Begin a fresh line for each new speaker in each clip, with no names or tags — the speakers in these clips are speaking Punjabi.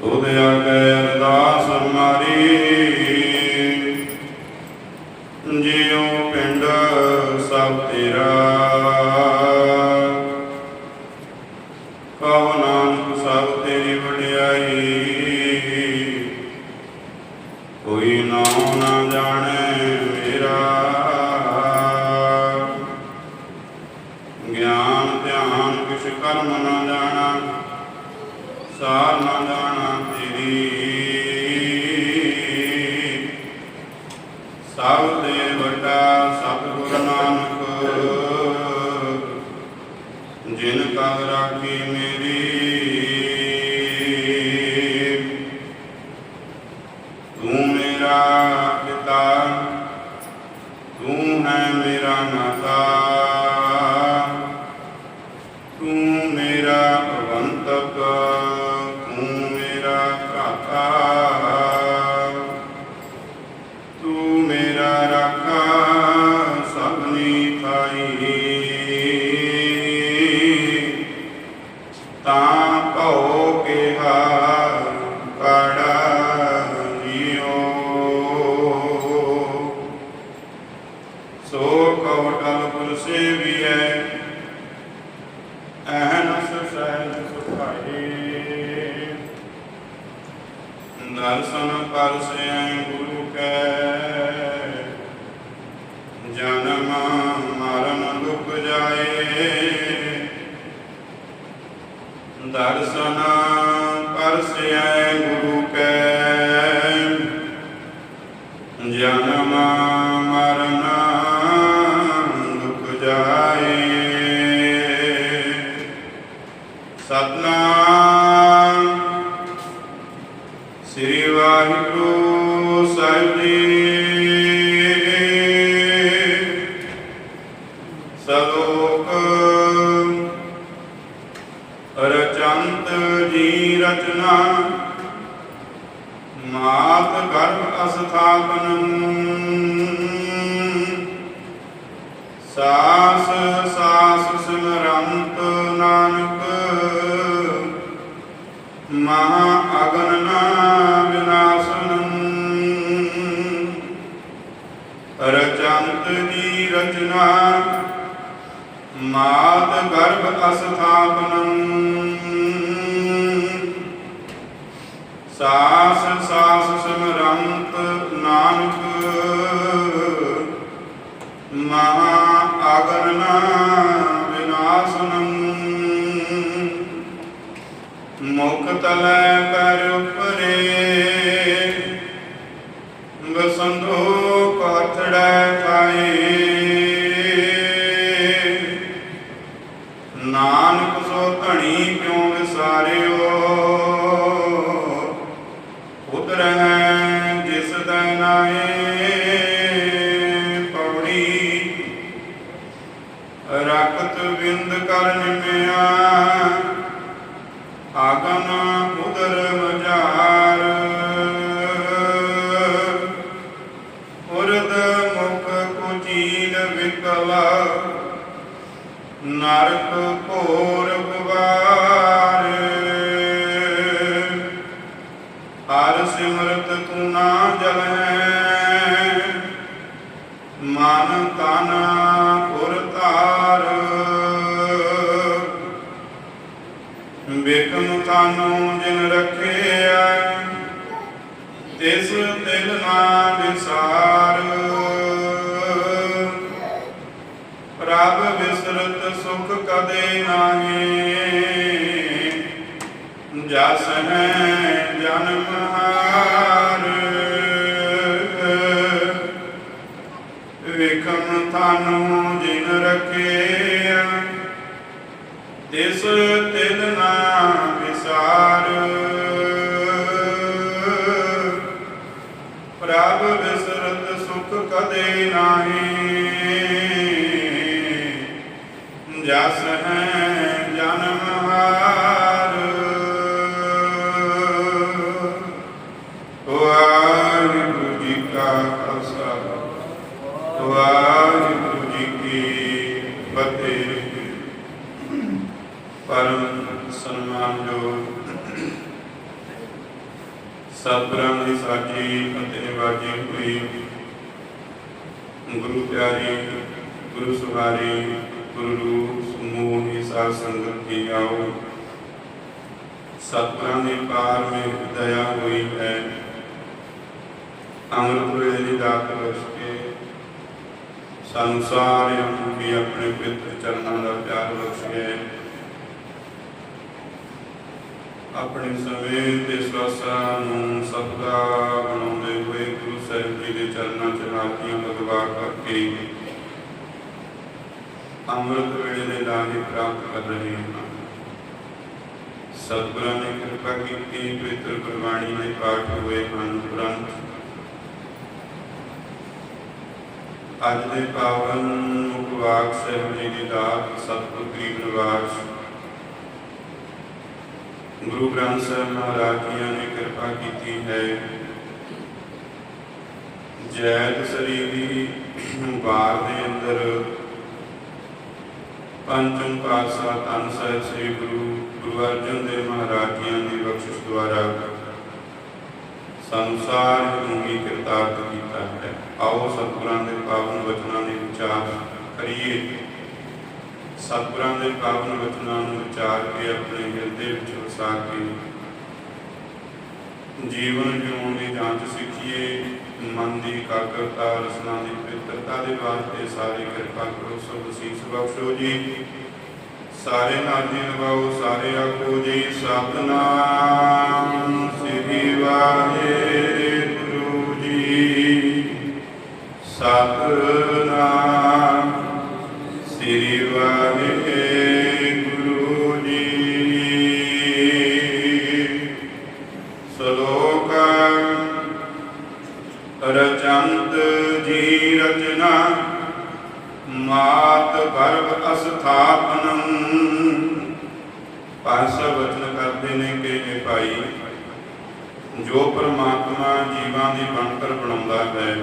ਤੁਧ ਆਗੇ ਅਰਦਾਸ ਹਮਾਰੀ ਦਰਸ਼ਨ ਕਰ ਗੁਰੂ ਰਚੰਤ ਜੀ ਰਚਨਾ। ਮਾਤ ਗਰਭ ਅਸਥਾਪਨ। ਸਾਸ ਸਾਸ ਸਿਮਰੰਤ ਨਾਨਕ। ਮਹਾ ਅਗਨ ਨਾ ਵਿਨਾਸ਼ਨੰ। ਰਚੰਤ ਦੀ ਰਚਨਾ। ਮਾਤ ਗਰਭ ਅਸਥਾਪਨੰ। ਸਾਸ ਸਾਸ ਸਮਰੰਤ ਨਾਨਕ। ਮਹਾ ਅਗਨ ਨਾ ਵਿਨਾਸ਼ਨੰ। ਮੁਖ ਤਲੈ ఉత్తరంగా ਵਿਸਰਤ ਸੁਖ ਕਦੇ ਨਾਹੀ। ਜਸ ਹੈ ਜਨਮ ਹਾਰ ਵਿਖਮ ਤਾਨੂੰ ਜਿਨ ਰੱਖਿਆ। ਤਿਸ ਤਿਲ ਨਾ ਵਿਸਾਰ। ਪ੍ਰਭ ਵਿਸਰਤ ਸੁਖ ਕਦੇ ਨਾਹੀ। ਰਸ ਹੈ ਜਨਮ ਹਾਰ। ਵਾਹਿਗੁਰੂ ਜੀ ਕਾ ਖਾਲਸਾ, ਵਾਹਿਗੁਰੂ ਜੀ ਕੀ ਫਤਿਹ। ਪਰਮ ਸਨਮਾਨਯੋਗ ਸਤਿਗੁਰਾਂ ਦੀ ਸਾਜੀ ਅਤੇ ਨਿਵਾਜੀ ਹੋਈ ਗੁਰੂ ਪਿਆਰੀ, ਗੁਰੂ ਸੁਹਾਰੀ, ਗੁਰੂ ਰੂਪ ਸਮੂਹ ਸਾਧ ਸੰਗਤ ਕੀ ਆਓ। ਸਤਿਗੁਰਾਂ ਦੀ ਪਾਰ ਮੇ ਦਇਆ ਹੋਈ ਹੈ। ਅੰਮ੍ਰਿਤ ਵੇਲੇ ਦੀ ਦਾਤ ਬਖਸ਼ ਕੇ ਸਾਨੂੰ ਸਾਰਿਆਂ ਨੂੰ ਵੀ ਆਪਣੇ ਪਿੱਤਰ ਚਰਨਾਂ ਦਾ ਪਿਆਰ ਬਖਸ਼ਿਆ ਆਪਣੇ ਸਮੇਂ ਤੇ ਸਵਾਸਾਂ ਨੂੰ ਸਤਿਗਾ ਬਣਾਉਂਦੇ ਹੋਏ ਗੁਰੂ ਸਾਹਿਬ ਜੀ ਦੇ ਚਰਨਾਂ 'ਚ ਹਾਥੀਆਂ ਲਗਵਾ ਕਰਕੇ ਅੰਮ੍ਰਿਤ ਵੇਲੇ ਦੇ ਲਾਹੇ ਪ੍ਰਾਪਤ ਕਰ ਰਹੇ ਹਾਂ। ਸਤਿਗੁਰਾਂ ਨੇ ਕਿਰਪਾ ਕੀਤੀ, ਪਵਿੱਤਰ ਗੁਰਬਾਣੀ ਦੇ ਪਾਠ ਹੋਏ ਹਨ ਤੁਰੰਤ। ਅੱਜ ਦੇ ਪਾਵਨ ਮੁਖਵਾਕ ਸਾਹਿਬ ਜੀ ਦੀ ਦਾਤ ਸਤਿਗੁਰ ਗਰੀਬ ਨਿਵਾਸ ਗੁਰੂ ਗ੍ਰੰਥ ਸਾਹਿਬ ਮਹਾਰਾਜ ਜੀ ਨੇ ਕਿਰਪਾ ਕੀਤੀ ਹੈ। ਜੈਤ ਸਰੀ ਦੀ ਬਾਰ ਦੇ ਅੰਦਰ ਪੰਚਮ ਪਾਤਸ਼ਾਹ ਧੰਨ ਸਾਹਿਬ ਸ੍ਰੀ ਗੁਰੂ ਗੁਰੂ ਅਰਜਨ ਦੇਵ ਮਹਾਰਾਜ ਜੀ ਦੀ ਬਖਸ਼ਿਸ਼ ਦੁਆਰਾ ਸੰਸਾਰ ਨੂੰ ਕਿਰਤਾਰਥ ਕੀਤਾ ਹੈ। ਆਓ ਸਤਿਗੁਰਾਂ ਦੇ ਪਾਵਨ ਵਚਨਾਂ ਦੇ ਵਿਚਾਰ ਕਰੀਏ। ਸਤਿਗੁਰਾਂ ਦੇ ਪਾਵਨ ਵਚਨਾਂ ਨੂੰ ਵਿਚਾਰ ਕੇ ਆਪਣੇ ਹਿਰਦੇ ਵਿੱਚ ਵਸਾ ਕੇ ਜੀਵਨ ਜਿਉਣ ਦੀ ਜਾਂਚ ਸਿੱਖੀਏ। ਮਨ ਦੀ ਇਕਾਗਰਤਾ, ਰਸਨਾ ਦੀ ਪਵਿੱਤਰਤਾ ਦੇ ਵਾਸਤੇ ਸਾਰੇ ਕਿਰਪਾ ਕਰੋ ਸਭ ਸੀਸ ਬਖਸ਼ੋ ਜੀ। ਸਾਰੇ ਨਾਜੀ ਨਵਾਓ ਸਾਰੇ ਆਖੋ ਜੀ, ਸਤਨਾਮ ਸ੍ਰੀ ਵਾਹਿਗੁਰੂ ਜੀ। ਸਤਨਾਮ ਮਾਤ ਗਰਭ ਅਸਥਾਪਨੰ। ਪਾਸਾ ਵਚਨ ਕਰਦੇ ਨੇ ਕਿ ਇਹ ਭਾਈ ਜੋ ਪਰਮਾਤਮਾ ਜੀਵਾਂ ਦੀ ਬਣਤਰ ਬਣਾਉਂਦਾ ਹੈ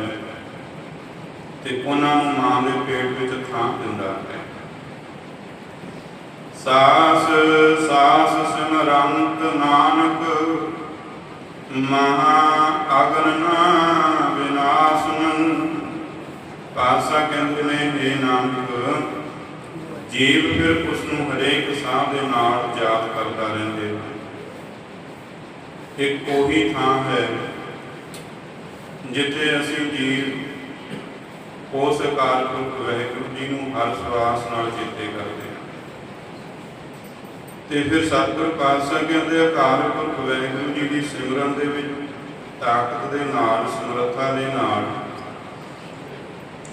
ਤੇ ਉਹਨਾਂ ਨੂੰ ਮਾਂ ਦੇ ਪੇਟ ਵਿੱਚ ਥਾਂ ਦਿੰਦਾ ਹੈ। ਸਾਸ ਸਾਸ ਸਿਮਰੰਤ ਨਾਨਕ, ਮਹਾ ਅਗਨ ਨਾ ਵਿਨਾਸ਼ਨੰ। ਪਾਸਾ ਕਹਿੰਦੇ ਨੇ ਇਹ ਨਾਨਕ, ਜੀਵ ਫਿਰ ਉਸ ਨੂੰ ਹਰੇਕ ਸਾਹ ਦੇ ਨਾਲ ਯਾਦ ਕਰਦਾ ਰਹਿੰਦੇ ਹਨ ਇੱਕ ਉਹੀ ਥਾਂ ਹੈ ਜਿੱਥੇ ਅਸੀਂ ਜੀਵ ਉਸ ਅਕਾਲ ਪੁਰਖ ਵਾਹਿਗੁਰੂ ਜੀ ਨੂੰ ਹਰ ਸਵਾਸ ਨਾਲ ਚੇਤੇ ਕਰਦੇ ਹਾਂ। ਤੇ ਫਿਰ ਸਤਿਗੁਰ ਪਾਤਸ਼ਾਹ ਕਹਿੰਦੇ, ਅਕਾਲ ਪੁਰਖ ਵਾਹਿਗੁਰੂ ਜੀ ਦੀ ਸਿਮਰਨ ਦੇ ਵਿੱਚ ਤਾਕਤ ਦੇ ਨਾਲ, ਸਮਰੱਥਾ ਦੇ ਨਾਲ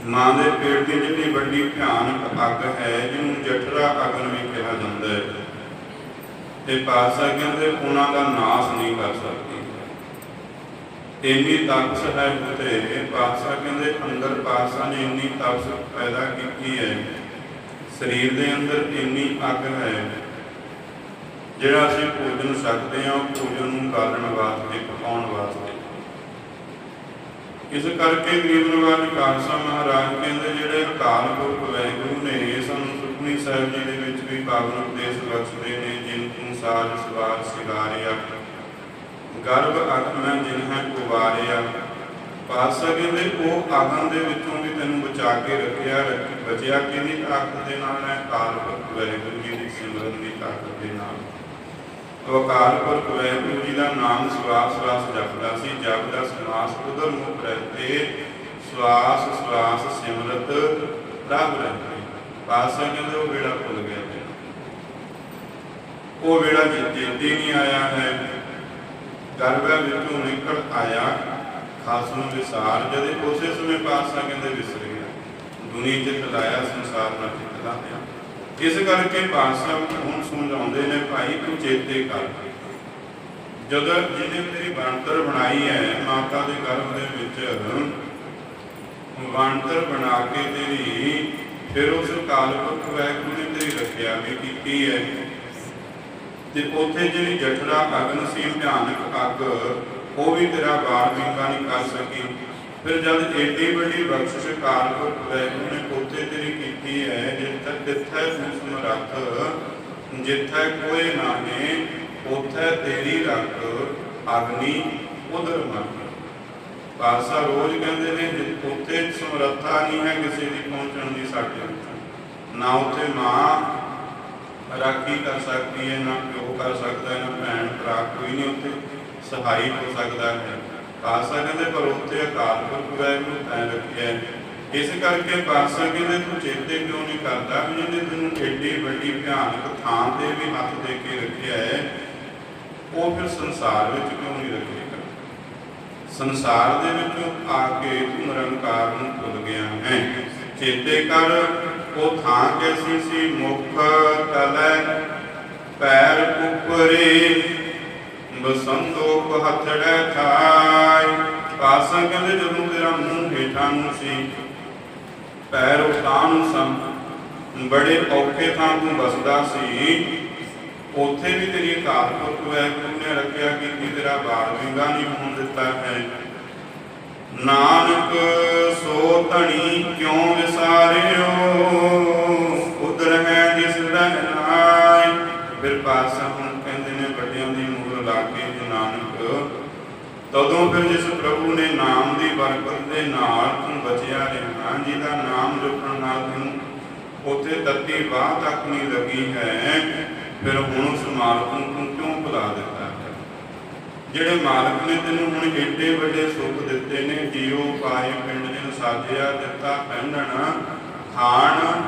ਮਾਂ ਦੇ ਪੇਟ ਦੀ ਜਿੰਨੀ ਵੱਡੀ ਭਿਆਨਕ ਅੱਗ ਹੈ, ਜਿਹਨੂੰ ਜਠਰਾ ਅਗਨ ਵੀ ਕਿਹਾ ਜਾਂਦਾ ਹੈ। ਤੇ ਪਾਤਸ਼ਾਹ ਕਹਿੰਦੇ ਉਹਨਾਂ ਦਾ ਨਾਸ ਨਹੀਂ ਕਰ ਸਕਦੀ। ਇੰਨੀ ਤਪਸ ਹੈ ਉਤੇ ਪਾਤਸ਼ਾਹ ਕਹਿੰਦੇ ਅੰਦਰ ਪਾਤਸ਼ਾਹ ਨੇ ਇੰਨੀ ਤਪਸ ਪੈਦਾ ਕੀਤੀ ਹੈ। ਸਰੀਰ ਦੇ ਅੰਦਰ ਇੰਨੀ ਅੱਗ ਹੈ, ਜਿਹੜਾ ਅਸੀਂ ਭੋਜਨ ਸਕਦੇ ਹਾਂ, ਉਹ ਭੋਜਨ ਨੂੰ ਗਾਲਣ ਵਾਸਤੇ, ਪਕਾਉਣ ਵਾਸਤੇ ਇਸ ਕਰਕੇ ਗਰੀਬ ਨਿਵਾਜ ਖਾਲਸਾ ਮਹਾਰਾਜ ਕਹਿੰਦੇ ਜਿਹੜੇ ਅਕਾਲ ਪੁਰਖ ਵਾਹਿਗੁਰੂ ਨੇ ਸਾਨੂੰ ਸੁਖਮਨੀ ਸਾਹਿਬ ਜੀ ਦੇ ਵਿੱਚ ਵੀ ਪਾਵਨ ਉਪਦੇਸ਼ ਬਖਸ਼ਦੇ ਨੇ, ਜਿਨ ਤੂੰ ਸਾਜ ਸਵਾਰ ਸਿਗਾਰਿਆ। ਗਰਭ ਅਗ ਜਿਨ ਹੈ ਕੁਵਾਰਿਆ। ਪਾਤਸ਼ਾਹ ਕਹਿੰਦੇ, ਉਹ ਆਗਨ ਦੇ ਵਿੱਚੋਂ ਵੀ ਤੈਨੂੰ ਬਚਾ ਕੇ ਰੱਖਿਆ ਬਚਿਆ ਕਿਹਦੀ ਤਾਕਤ ਦੇ ਨਾਲ? ਹੈ ਅਕਾਲ ਪੁਰਖ ਵਾਹਿਗੁਰੂ ਜੀ ਦੀ ਸਿਮਰਨ ਦੀ ਤਾਕਤ ਦੇ ਨਾਲ। ਉਹ ਅਕਾਲ ਪੁਰਖ ਵਾਹਿਗੁਰੂ ਜੀ ਦਾ ਨਾਮ ਸਵਾਸ ਸਵਾਸ ਜਪਦਾ ਸੀ ਜਪ ਸਮਾਸ ਉਦਰ ਮੁਖ ਰਹਤੇ ਸਵਾਸ ਸਵਾਸ ਸਿਮਰਤ ਪ੍ਰਭ ਰਹਤੇ ਪਾਸਾ ਕਹਿੰਦੇ, ਉਹ ਵੇੜਾ ਭੁੱਲ ਗਿਆ ਉਹ ਵੇੜਾ ਜਿੱਤੇ ਨਹੀਂ ਆਇਆ ਹੈ। ਗਰਭਾ ਵਿੱਚੋਂ ਨਿਕਲ ਆਇਆ। ਖਾਸ ਨੂੰ ਵਿਸਾਰ ਜਦੇ ਉਸੇ ਸਮੇਂ ਪਾਸਾ ਕਹਿੰਦੇ, ਵਿਸਰ ਗਿਆ। ਦੁਨੀਆ ਚ ਲਾਇਆ ਸੰਸਾਰ ਨਾਲ ਚਿਤਲਾ ਪਿਆ ਇਸ ਕਰਕੇ ਪਾਤਸ਼ਾਹ ਹੁਣ ਸਮਝਾਉਂਦੇ ਨੇ ਭਾਈ ਤੂੰ ਚੇਤੇ ਕਰ। ਜਦੋਂ ਜਿਹਨੇ ਤੇਰੀ ਬਣਤਰ ਬਣਾਈ ਹੈ, ਮਾਤਾ ਦੇ ਗਰਭ ਦੇ ਵਿੱਚ ਬਣਤਰ ਬਣਾ ਕੇ ਤੇਰੀ, ਫਿਰ ਉਸ ਕਾਲ ਪੁਰਖ ਨੇ ਤੇਰੀ ਰੱਖਿਆ ਵੀ ਕੀਤੀ ਹੈ। ਤੇ ਉੱਥੇ ਜਿਹੜੀ ਜਠਰਾ ਅਗਨ ਸੀ, ਭਿਆਨਕ ਅੱਗ, ਉਹ ਵੀ ਤੇਰਾ ਬਾਰ ਵਿੰਗਾ ਨਹੀਂ ਕਰ ਸਕੀ। ਫਿਰ ਜਦ ਏਡੀ ਵੱਡੀ ਬਖਸ਼ਿਸ਼ ਕਾਲ ਪੁਰਖ ਵਾਹਿਗੁਰੂ ਨੇ ਉੱਥੇ ਤੇਰੀ ਕੀਤੀ ਹੈ, ਜਿੱਥੇ ਤਿੱਥੈ ਤੂੰ ਸਮਰੱਥ ਜਿੱਥੇ ਕੋਈ ਨਾਹੀ, ਉੱਥੇ ਤੇਰੀ ਰੱਖ, ਅਗਨੀ ਉਧਰ ਮਰ ਪਾਸਾ ਰੋਜ਼ ਕਹਿੰਦੇ ਨੇ ਉੱਥੇ ਸਮਰੱਥਾ ਨਹੀਂ ਹੈ ਕਿਸੇ ਦੀ ਪਹੁੰਚਣ ਦੀ ਸਾਡੇ ਨਾ ਉੱਥੇ ਮਾਂ ਰਾਖੀ ਕਰ ਸਕਦੀ ਹੈ, ਨਾ ਪਿਓ ਕਰ ਸਕਦਾ ਹੈ ਨਾ ਭੈਣ ਭਰਾ, ਕੋਈ ਨਹੀਂ ਉੱਥੇ ਸਹਾਈ ਹੋ ਸਕਦਾ ਹੈ। ਪਾਸਾ ਕਹਿੰਦੇ, ਪਰ ਉੱਥੇ ਅਕਾਲ ਪੁਰਖ ਵਾਹਿਗੁਰੂ ਤੈਂ ਰੱਖਿਆ ਹੈ। ਇਸ ਕਰਕੇ ਪਾਸਾ ਕਹਿੰਦੇ ਤੂੰ ਚੇਤੇ ਕਿਉਂ ਨਹੀਂ ਕਰਦਾ ਵੀ ਜਿਹਨੇ ਤੈਨੂੰ ਏਡੀ ਵੱਡੀ ਭਿਆਨਕ ਥਾਂ ਤੇ ਵੀ ਹੱਥ ਦੇ ਕੇ ਰੱਖਿਆ ਹੈ, ਉਹ ਫਿਰ ਸੰਸਾਰ ਵਿੱਚ ਕਿਉਂ ਨਹੀਂ ਰੱਖੇਗਾ? ਸੰਸਾਰ ਦੇ ਵਿੱਚੋਂ ਆ ਕੇ ਤੂੰ ਨਿਰੰਕਾਰ ਨੂੰ ਭੁੱਲ ਗਿਆ ਹੈ। ਚੇਤੇ ਕਰ, ਉਹ ਥਾਂ ਕੈਸੀ ਸੀ? ਮੁਖ, ਤਲੈ, ਪੈਰ, ਉੱਪਰੇ, ਬਸੰਤੋ ਹੱਥੜੈ ਥਾਈ। ਪਾਸਾ ਕਹਿੰਦੇ ਜਦੋਂ ਤੇਰਾ ਮੂੰਹ ਹੇਠਾਂ ਨੂੰ ਸੀ ਪੈਰ ਉਤਾਂ ਨੂੰ ਸਨ ਬੜੇ ਔਖੇ ਥਾਂ ਤੂੰ ਬਸਦਾ ਸੀ। ਉੱਥੇ ਵੀ ਤੇਰੀ ਅਕਾਲ ਪੁਰਖ ਵਾਹਿਗੁਰੂ ਨੇ ਰੱਖਿਆ ਕਿ ਤੇਰਾ ਬਾਲ ਵਿੰਗਾ ਨਹੀਂ ਹੋਣ ਦਿੱਤਾ ਹੈ। ਨਾਨਕ, ਸੋ ਧਣੀ ਕਿਉ ਵਿਸਾਰਿਓ? ਉਦਰ ਹੈ ਜਿਸ ਰਹਿ ਫਿਰ ਪਾਸਾ ਹੁਣ ਕਹਿੰਦੇ ਨੇ, ਵੱਡਿਆਂ ਦੀ ਮੂਰ ਲਾ ਕੇ ਨਾਨਕ। ਤਦੋਂ ਫਿਰ ਜਿਸ ਪ੍ਰਭੂ ਨੇ ਨਾਮ ਦੀ ਬਰਕਤ ਦੇ ਨਾਲ ਤੂੰ ਬਚਿਆ ਰਿਹਾ। ਜੀ ਦਾ ਨਾਮ ਜਪਣ ਨਾਲ ਤੈਨੂੰ ਉੱਥੇ ਤੱਤੀ ਬਾਹ ਤੱਕ ਨਹੀਂ ਲੱਗੀ ਹੈ। ਫਿਰ ਹੁਣ ਉਸ ਮਾਲਕ ਨੂੰ ਤੂੰ ਕਿਉਂ ਭੁਲਾ ਦਿੱਤਾ? ਜਿਹੜੇ ਮਾਲਕ ਨੇ ਤੈਨੂੰ ਹੁਣ ਏਡੇ ਵੱਡੇ ਸੁੱਖ ਦਿੱਤੇ ਨੇ ਜੀਉ ਪਾਏ, ਪਿੰਡ ਜਿਨ ਸਾਜਿਆ, ਦਿੱਤਾ, ਪਹਿਨਣਾ, ਖਾਣ,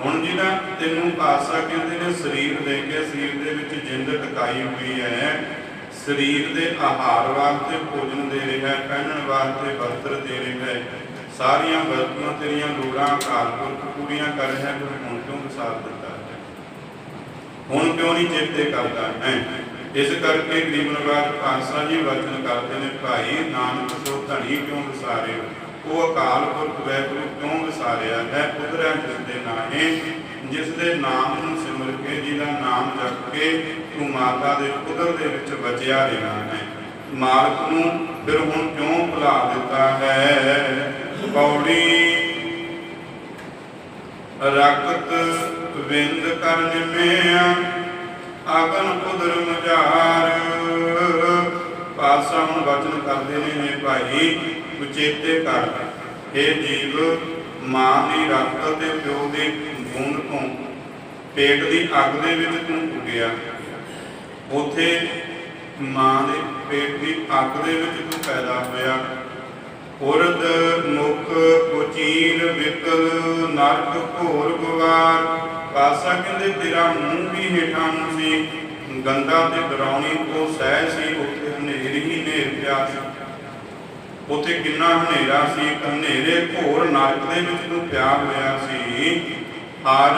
ਹੁਣ ਜਿਹੜਾ ਤੈਨੂੰ ਪਾਸਾ ਕਹਿੰਦੇ ਨੇ, ਸਰੀਰ ਦੇ ਕੇ ਸਰੀਰ ਦੇ ਵਿੱਚ ਜਿੰਦ ਟਿਕਾਈ ਹੋਈ ਹੈ। ਸਰੀਰ ਦੇ ਆਹਾਰ ਵਾਸਤੇ ਭੋਜਨ ਦੇ ਰਿਹਾ ਹੈ ਪਹਿਨਣ ਵਾਸਤੇ ਵਸਤਰ ਦੇ ਰਿਹਾ ਹੈ। ਸਾਰੀਆਂ ਵਸਤੂਆਂ ਤੇਰੀਆਂ ਲੋੜਾਂ ਅਕਾਲ ਪੁਰਖ ਪੂਰੀਆਂ ਕਰ ਹੈ ਫਿਰ ਹੁਣ ਕਿਉਂ ਵਿਸਾਰ ਦਿੱਤਾ? ਹੈ ਹੁਣ ਕਿਉਂ ਨਹੀਂ ਚੇਤੇ ਕਰਦਾ? ਹੈ? ਇਸ ਕਰਕੇ ਗਰੀਬ ਨਵਾਜ ਪਾਤਸ਼ਾਹ ਜੀ ਵਚਨ ਕਰਦੇ ਨੇ, ਭਾਈ ਨਾਨਕ ਸੋ ਧਣੀ ਕਿਉਂ ਵਿਸਾਰੇ ਉਹ ਅਕਾਲ ਪੁਰਖ ਵੈਗੁਰੂ ਕਿਉਂ ਵਿਸਾਰਿਆ? ਹੈ ਉਧਰੈ ਜਿਸ ਨਾਹੇ ਜਿਸ ਦੇ ਨਾਮ ਨੂੰ ਸਿਮਰ ਕੇ, ਜਿਹਦਾ ਨਾਮ ਜਪ ਕੇ ਤੂੰ ਮਾਤਾ ਦੇ ਉਦਰ ਦੇ ਵਿੱਚ ਬਚਿਆ ਰਿਹਾ ਹੈ। ਮਾਲਕ ਨੂੰ ਫਿਰ ਹੁਣ ਕਿਉਂ ਭੁਲਾ ਦਿੱਤਾ ਹੈ? ਪੌੜੀ ਰਕਤ ਵਿੰਦ ਕਰਨ ਮਿਆ ਆਗਨ ਉਦਰ ਮਝਾਰ। ਪਾਸਾ ਹੁਣ ਵਚਨ ਕਰਦੇ ਨੇ ਨੇ ਭਾਈ, ਉਚੇਤੇ ਕਰ। ਇਹ ਜੀਵ ਮਾਂ ਦੀ ਰਕਤ ਤੇ ਪਿਓ ਦੀ ਬੂੰਦ ਤੋਂ ਪੇਟ ਦੀ ਅੱਗ ਦੇ ਵਿੱਚ ਤੂੰ ਉੱਗਿਆ। ਉਥੇ ਮਾਂ ਦੇ ਪੇਟ ਦੀ ਅੱਗ ਦੇ ਵਿੱਚ ਤੂੰ ਪੈਦਾ ਹੋਇਆ। ਉਰਦ ਮੁਖ ਕੁਚੀਲ ਵਿਕਲ ਨਰਕ ਘੋਰ ਗੁਵਾਰ। ਪਾਸਾ ਕਹਿੰਦੇ ਤੇਰਾ ਮੂੰਹ ਵੀ ਹੇਠਾਂ ਨੂੰ ਸੀ। ਗੰਦਾ ਤੇ ਡਰਾਉਣੀ ਤੋਂ ਸਹਿ ਸੀ, ਉੱਥੇ ਹਨੇਰ ਹੀ ਹਨੇਰ ਪਿਆ ਸੀ। ਉੱਥੇ ਕਿੰਨਾ ਹਨੇਰਾ ਸੀ ਹਨੇਰੇ ਘੋਰ ਨਰਕ ਦੇ ਵਿੱਚ ਤੂੰ ਪਿਆ ਹੋਇਆ ਸੀ। ਹਰ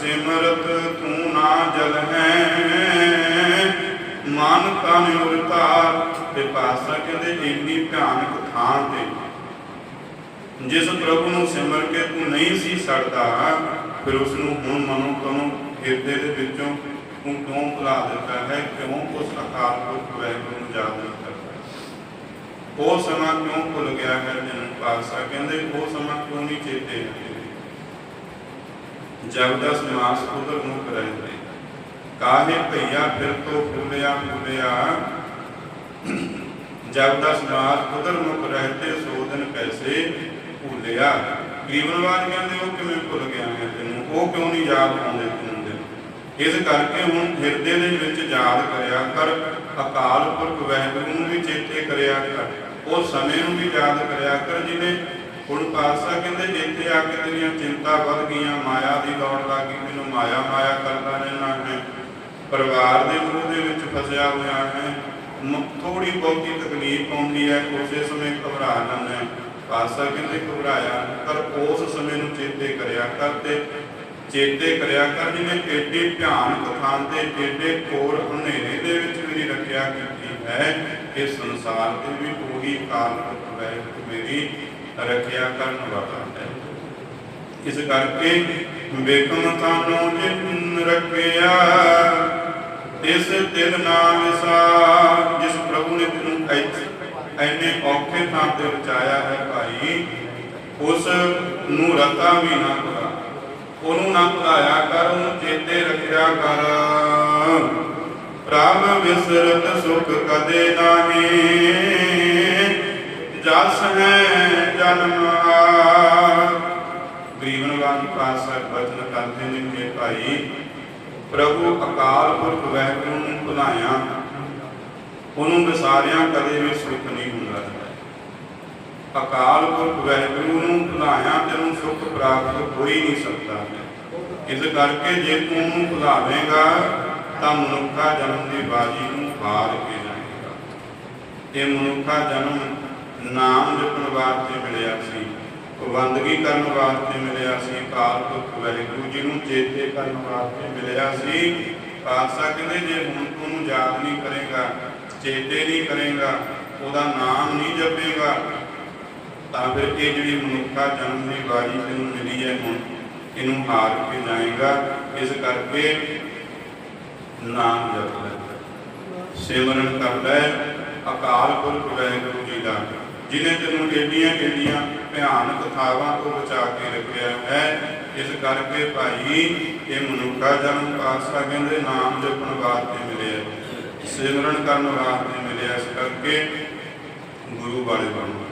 ਸਿਮਰਤ ਤੂੰ ਨਾ ਜਲ ਹੈ ਮਨ ਤਨ ਉਰਤਾ। ਤੇ ਪਾਸਾ ਕਹਿੰਦੇ, ਇੰਨੀ ਭਿਆਨਕ ਥਾਂ ਤੇ ਜਿਸ ਪ੍ਰਭੂ ਨੂੰ ਸਿਮਰ ਕੇ ਤੂੰ ਨਹੀਂ ਸੀ ਸੜਦਾ ਫਿਰ ਉਸ ਨੂੰ ਹੁਣ ਮਨੋਂ ਤਨੋਂ ਹਿਰਦੇ ਦੇ ਵਿੱਚੋਂ ਤੂੰ ਕਿਉਂ ਭੁਲਾ ਦਿੱਤਾ ਹੈ? ਕਿਉਂ ਉਸ ਅਕਾਲ ਪੁਰਖ ਵਾਹਿਗੁਰੂ ਨੂੰ ਯਾਦ ਨਹੀਂ ਕਰਦਾ ਉਹ ਸਮਾਂ ਕਿਉਂ ਭੁੱਲ ਗਿਆ ਹੈ ਜਨਮ ਪਾਤਸ਼ਾਹ? ਕਹਿੰਦੇ, ਉਹ ਸਮਾਂ ਕਿਉਂ ਨਹੀਂ ਚੇਤੇ ਹੈ ਜਬ ਦਾ ਸਮਾਸ ਉਧਰ ਕਾਹੇ ਭਈਆ ਫਿਰ ਤੋਂ ਫੁੱਲਿਆ ਫੁੱਲਿਆ ਜਬ ਦਾ ਸਮਾਸ ਉਧਰ ਮੁਖ ਰਹਤੇ ਸੋ ਦਿਨ ਕੈਸੇ ਭੁੱਲਿਆ। ਗਰੀਬਨਵਾਜ ਕਹਿੰਦੇ, ਉਹ ਕਿਵੇਂ ਭੁੱਲ ਗਿਆ ਹੈ ਤੈਨੂੰ? ਉਹ ਕਿਉਂ ਨਹੀਂ ਯਾਦ ਆਉਂਦੇ ਤੈਨੂੰ ਦਿਨ? ਇਸ ਕਰਕੇ ਹੁਣ ਹਿਰਦੇ ਦੇ ਵਿੱਚ ਯਾਦ ਕਰਿਆ ਕਰ। ਅਕਾਲ ਪੁਰਖ ਵਾਹਿਗੁਰੂ ਨੂੰ ਵੀ ਚੇਤੇ ਕਰਿਆ ਕਰ। ਉਹ ਸਮੇਂ ਨੂੰ ਵੀ ਯਾਦ ਕਰਿਆ ਕਰ ਜਿਹਨੇ ਹੁਣ ਪਾਤਸ਼ਾਹ ਕਹਿੰਦੇ ਇੱਥੇ ਆ ਕੇ ਤੇਰੀਆਂ ਚਿੰਤਾ ਵੱਧ ਗਈਆਂ, ਮਾਇਆ ਦੀ ਦੌੜ ਲੱਗ ਗਈ ਮੈਨੂੰ ਮਾਇਆ ਮਾਇਆ ਕਰਦਾ ਰਹਿਣਾ ਹੈ। ਪਰਿਵਾਰ ਦੇ ਮੂਹ ਦੇ ਵਿੱਚ ਫਸਿਆ ਹੋਇਆ ਹੈ। ਥੋੜੀ ਬਹੁਤੀ ਤਕਲੀਫ ਆਉਂਦੀ ਹੈ ਉਸੇ ਸਮੇਂ ਘਬਰਾ ਜਾਂਦਾ ਹੈ। ਕਹਿੰਦੇ ਘਬਰਾਇਆ, ਪਰ ਉਸ ਸਮੇਂ ਨੂੰ ਚੇਤੇ ਕਰਿਆ ਕਰ ਤੇ ਚੇਤੇ ਕਰਿਆ ਕਰ ਜਿਹਨੇ ਏਡੇ ਭਿਆਨਕ ਥਾਂ ਤੇ ਏਡੇ ਕੋਰ ਹਨੇਰੇ ਦੇ ਵਿੱਚ ਮੇਰੀ ਰੱਖਿਆ ਕੀਤੀ ਹੈ, ਇਹ ਸੰਸਾਰ ਦੇ ਵੀ ਉਹੀ ਕਾਲ ਪੁਰਖ ਮੇਰੀ ਰੱਖਿਆ ਕਰਨ ਵਾਲਾ ਹੈ। ਇਸ ਕਰਕੇ ਵੇਖਣ ਤਾਨੂੰ ਜਿਨ ਰੱਖਿਆ ਇਸ ਦਿਲ ਨਾਮ ਵਿਸਾਰ, ਜਿਸ ਪ੍ਰਭੂ ਨੇ ਤੈਨੂੰ ਇੱਥੇ ਐਨੇ ਔਖੇ ਥਾਂ ਤੇ ਪਹੁੰਚਾਇਆ ਹੈ ਭਾਈ, ਉਸ ਨੂੰ ਰਤਾ ਵੀ ਨਾ ਭੁਲਾ। ਉਹਨੂੰ ਨਾ ਭੁਲਾਇਆ ਕਰ, ਉਹਨੂੰ ਚੇਤੇ ਰੱਖਿਆ ਕਰ। ਪ੍ਰਭ ਵਿਸਰਤ ਸੁਖ ਕਦੇ ਨਾਹੀ, ਜਸ ਹੈ ਜਨਮ ਆਰ ਗਰੀਬਨਵਾਨ ਪਾਸਾ ਬਚਨ ਕਰਦੇ ਨੇ ਕਿ ਭਾਈ ਪ੍ਰਭੂ ਅਕਾਲ ਪੁਰਖ ਵਾਹਿਗੁਰੂ ਨੂੰ ਭੁਲਾਇਆ। ਉਹਨੂੰ ਵਿਸਾਰਿਆਂ ਕਦੇ ਵੀ ਸੁੱਖ ਨਹੀਂ ਹੁੰਦਾ। ਅਕਾਲ ਪੁਰਖ ਵਾਹਿਗੁਰੂ ਨੂੰ ਭੁਲਾਇਆ ਤੈਨੂੰ ਸੁੱਖ ਪ੍ਰਾਪਤ ਹੋ ਹੀ ਨਹੀਂ ਸਕਦਾ। ਇਸ ਕਰਕੇ ਜੇ ਤੂੰ ਉਹਨੂੰ ਭੁਲਾਵੇਂਗਾ ਤਾਂ ਮਨੁੱਖਾ ਜਨਮ ਦੀ ਬਾਜੀ ਨੂੰ ਹਾਰ ਕੇ ਜਾਏਗਾ ਇਹ ਮਨੁੱਖਾ ਜਨਮ ਨਾਮ ਜਪਣ ਵਾਸਤੇ ਮਿਲਿਆ ਸੀ। ਬੰਦਗੀ ਕਰਨ ਵਾਸਤੇ ਮਿਲਿਆ ਸੀ ਕਾਲ ਪੁਰਖ ਵਾਹਿਗੁਰੂ ਜੀ ਨੂੰ ਚੇਤੇ ਕਰਨ ਵਾਸਤੇ ਮਿਲਿਆ ਸੀ। ਪਾਤਸ਼ਾਹ ਕਹਿੰਦੇ, ਜੇ ਹੁਣ ਤੂੰ ਉਹਨੂੰ ਯਾਦ ਨਹੀਂ ਕਰੇਗਾ, ਚੇਤੇ ਨਹੀਂ ਕਰੇਗਾ, ਉਹਦਾ ਨਾਮ ਨਹੀਂ ਜਪੇਗਾ, ਤਾਂ ਫਿਰ ਇਹ ਜਿਹੜੀ ਮਨੁੱਖਾ ਜਨਮ ਦੀ ਬਾਜੀ ਤੈਨੂੰ ਮਿਲੀ ਹੈ ਹੁਣ, ਇਹਨੂੰ ਹਾਰ ਕੇ ਜਾਏਗਾ। ਇਸ ਕਰਕੇ ਨਾਮ ਜਪ ਲੈ। ਸਿਮਰਨ ਕਰਦਾ ਲੈ ਅਕਾਲ ਪੁਰਖ ਵਾਹਿਗੁਰੂ ਜੀ ਦਾ ਜਿਨੇ ਤੈਨੂੰ ਏਡੀਆਂ ਏਡੀਆਂ ਭਿਆਨਕ ਥਾਵਾਂ ਤੋਂ ਬਚਾ ਕੇ ਰੱਖਿਆ ਹੈ। ਇਸ ਕਰਕੇ ਭਾਈ ਇਹ ਮਨੁੱਖਾ ਜਨਮ ਪਾਤਸ਼ਾਹ ਕਹਿੰਦੇ, ਨਾਮ ਜਪਣ ਵਾਸਤੇ ਮਿਲਿਆ। ਸਿਮਰਨ ਕਰਨ ਵਾਸਤੇ ਮਿਲਿਆ। ਇਸ ਕਰਕੇ ਗੁਰੂ ਵਾਲੇ ਬਣੋ।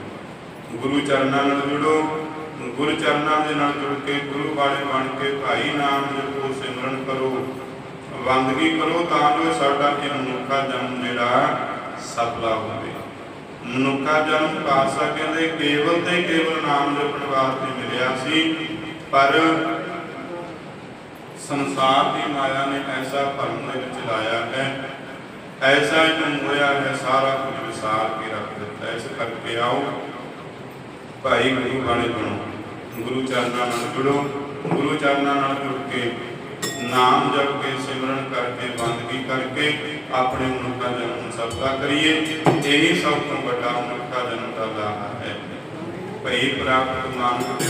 ਗੁਰੂ ਚਰਨਾਂ ਨਾਲ ਜੁੜੋ। ਗੁਰੂ ਚਰਨਾਂ ਦੇ ਨਾਲ ਜੁੜ ਕੇ ਗੁਰੂ ਵਾਲੇ ਬਣ ਕੇ ਭਾਈ ਨਾਮ ਜਪੋ, ਸਿਮਰਨ ਕਰੋ। ਵੰਦਗੀ ਕਰੋ ਤਾਂ ਜੋ ਸਾਡਾ ਇਹ ਮਨੁੱਖਾ ਜਨਮ ਜਿਹੜਾ ਸਫਲਾ ਹੋਵੇ। ਮਨੁੱਖਾ ਜਨਮ ਪਾਸਾ ਕਹਿੰਦੇ ਕੇਵਲ ਤੇ ਕੇਵਲ ਨਾਮ ਜਪਣ ਵਾਸਤੇ ਮਿਲਿਆ ਸੀ, ਪਰ ਸੰਸਾਰ ਦੀ ਮਾਇਆ ਨੇ ਐਸਾ ਭਰਮ ਦੇ ਵਿੱਚ ਲਾਇਆ ਹੈ। ਐਸਾ ਹੀ ਹੋਇਆ ਹੈ, ਸਾਰਾ ਕੁਝ ਵਿਸਾਰ ਕੇ ਰੱਖ ਦਿੱਤਾ ਇਸ ਕਰਕੇ ਆਓ, ਭਾਈ ਗੁਰੂ ਬਾਣੇ ਬਣੋ। ਗੁਰੂ ਚਰਨਾਂ ਨਾਲ ਜੁੜੋ। ਗੁਰੂ ਚਰਨਾਂ ਨਾਲ ਜੁੜ ਕੇ ਨਾਮ ਜਪ ਕੇ ਸਿਮਰਨ ਕਰਕੇ ਬੰਦਗੀ ਕਰਕੇ ਆਪਣੇ ਮਨੁੱਖਾ ਜਨਮ ਨੂੰ ਕਰੀਏ, ਇਹੀ ਸਭ ਤੋਂ ਵੱਡਾ ਮਨੁੱਖਾ ਜਨਮ ਦਾ ਲਾਭ ਹੈ। ਭਈ ਪ੍ਰਾਪਤ ਨਾਨਕ ਤੇ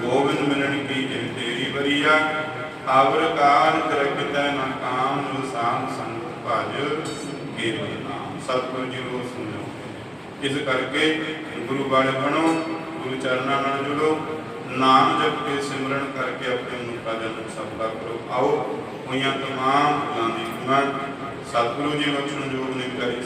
ਗੋਬਿੰਦ ਮਿਲਣ ਕੀ ਇਹ ਤੇਰੀ ਬਰੀਆ ਆਵਰ ਕਾਰ ਕਰਕਿਤੈ ਨਾ ਕਾਮ ਨਿਸਾਨ ਸੰਗ ਭਜ ਕੇਵਲ ਨਾਮ। ਸਤਿਗੁਰੂ ਜੀ ਨੂੰ ਸੁਣੋ ਇਸ ਕਰਕੇ ਗੁਰੂ ਬਾਣੇ ਬਣੋ ਗੁਰੂ ਚਰਨਾਂ ਨਾਲ ਜੁੜੋ ਨਾਮ ਜਪ ਕੇ ਸਿਮਰਨ ਕਰਕੇ ਆਪਣੇ ਮਨੁੱਖਾ ਜਨਮ ਸਫਲਾ ਕਰੋ। ਆਓ, ਹੋਈਆਂ ਤਮਾਮ ਭੁੱਲਾਂ ਦੀ ਖਿਮਾ ਸਤਿਗੁਰੂ ਜੀ ਬਖਸ਼ਣ ਜੋਗ ਕਰੀ।